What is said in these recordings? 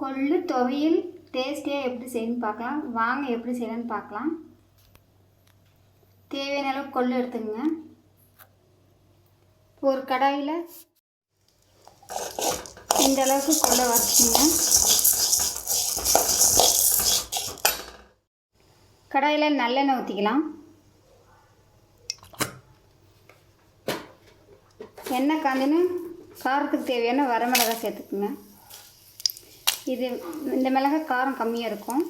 கொள்ளு துவையல் டேஸ்டியாக எப்படி செய்யணும்னு பார்க்கலாம். வாங்க எப்படி செய்யணும்னு பார்க்கலாம். தேவையான அளவு கொள்ளு எடுத்துக்கங்க. ஒரு கடாயில் இந்த அளவுக்கு கொள்ளை வச்சுக்கோங்க கடாயில் நல்லெண்ணெய் ஊற்றிக்கலாம் எண்ணெய் காஞ்சின்னு காரத்துக்கு தேவையான வரமிளகாய் சேர்த்துக்குங்க. இது இந்த மிளகாய் காரம் கம்மியாக இருக்கும்.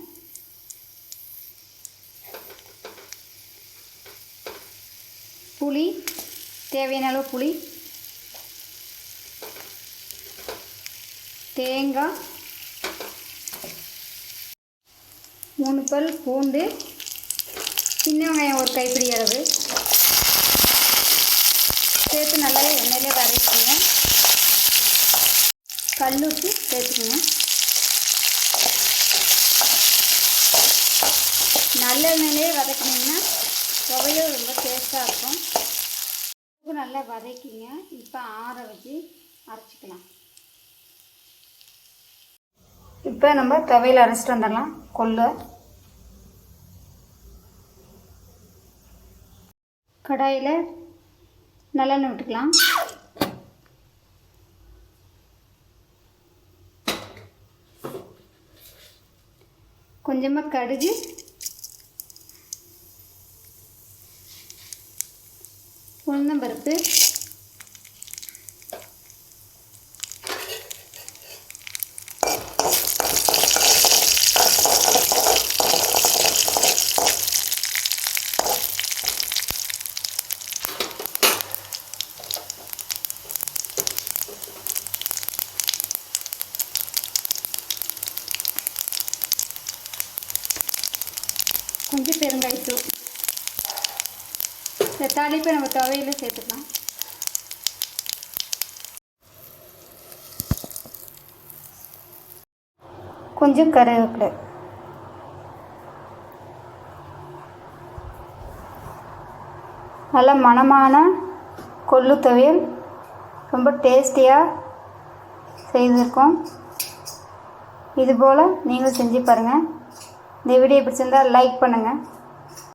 புளி தேவையான அளவு புளி தேங்காய் மூணு பல் பூண்டு சின்ன வெங்காயம் ஒரு கைப்பிடி அளவு. சேர்த்து நல்லா எண்ணெயிலே வதக்கிங்க கல்லுப்பு சேர்த்துக்கோங்க நல்லெண்ணெயிலே வதக்கினீங்கன்னா துவையும் ரொம்ப டேஸ்ட்டாக இருக்கும். உப்பு நல்லா வதக்கிங்க. இப்போ ஆற வச்சு அரைச்சிக்கலாம். இப்போ நம்ம துவையில் அரைச்சிட்டு வந்துடலாம். கொள்ளு. கடாயில் நல்லெண்ணெய் விட்டுக்கலாம். கொஞ்சமாக கடுகு உளுந்தம்பருப்பு கொஞ்சம் பெருங்காயத்தூள் இந்த தாளிப்பை நம்ம துவையில சேர்த்துக்கலாம். கொஞ்சம் கருவேப்பிலை. நல்ல மணமான கொள்ளு துவையல். ரொம்ப டேஸ்டியாக செய்திருக்கோம். இதுபோல் நீங்களும் செஞ்சு பாருங்கள் இந்த வீடியோ பிடிச்சிருந்தால் லைக் பண்ணுங்கள்